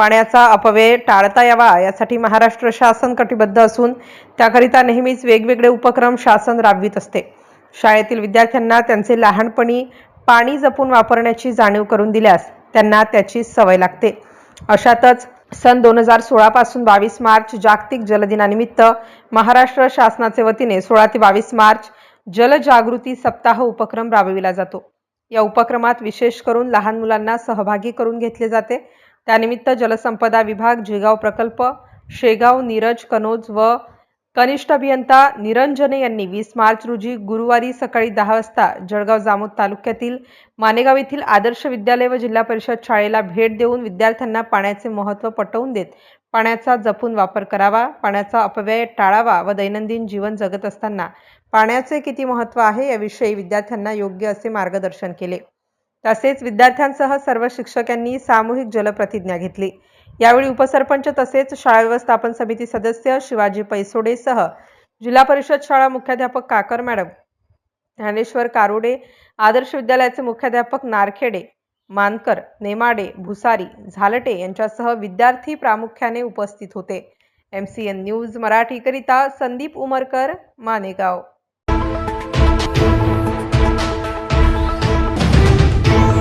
पाण्याचा अपव्यय टाळता यावा यासाठी महाराष्ट्र शासन कटिबद्ध असून त्याकरिता नेहमीच वेगवेगळे उपक्रम शासन राबवित असते. शाळेतील विद्यार्थ्यांना त्यांचे लहानपणी पाणी जपून वापरण्याची जाणीव करून दिल्यास त्यांना त्याची सवय लागते. अशातच सन दोन हजार सोळापासून बावीस मार्च जागतिक जलदिनानिमित्त महाराष्ट्र शासनाचे वतीने सोळा ते बावीस मार्च जलजागृती सप्ताह उपक्रम राबविला जातो. या उपक्रमात विशेष करून लहान मुलांना सहभागी करून घेतले जाते. त्यानिमित्त जलसंपदा विभाग जिगाव प्रकल्प शेगाव नीरज कनोज व कनिष्ठ अभियंता निरंजने यांनी वीस मार्च रोजी गुरुवारी सकाळी दहा वाजता जळगाव जामोद तालुक्यातील मानेगाव येथील आदर्श विद्यालय व जिल्हा परिषद शाळेला भेट देऊन विद्यार्थ्यांना पाण्याचे महत्त्व पटवून देत पाण्याचा जपून वापर करावा पाण्याचा अपव्यय टाळावा व दैनंदिन जीवन जगत असताना पाण्याचे किती महत्त्व आहे याविषयी विद्यार्थ्यांना योग्य असे मार्गदर्शन केले. तसेच विद्यार्थ्यांसह सर्व शिक्षकांनी सामूहिक जलप्रतिज्ञा घेतली. यावेळी उपसरपंच तसेच शाळा व्यवस्थापन समिती सदस्य शिवाजी पैसोडेसह जिल्हा परिषद शाळा मुख्याध्यापक काकर मॅडम ज्ञानेश्वर कारुडे आदर्श विद्यालयाचे मुख्याध्यापक नारखेडे मानकर नेमाडे भुसारी झालटे यांच्यासह विद्यार्थी प्रामुख्याने उपस्थित होते. एम सी एन न्यूज मराठीकरिता संदीप उमरकर मानेगाव.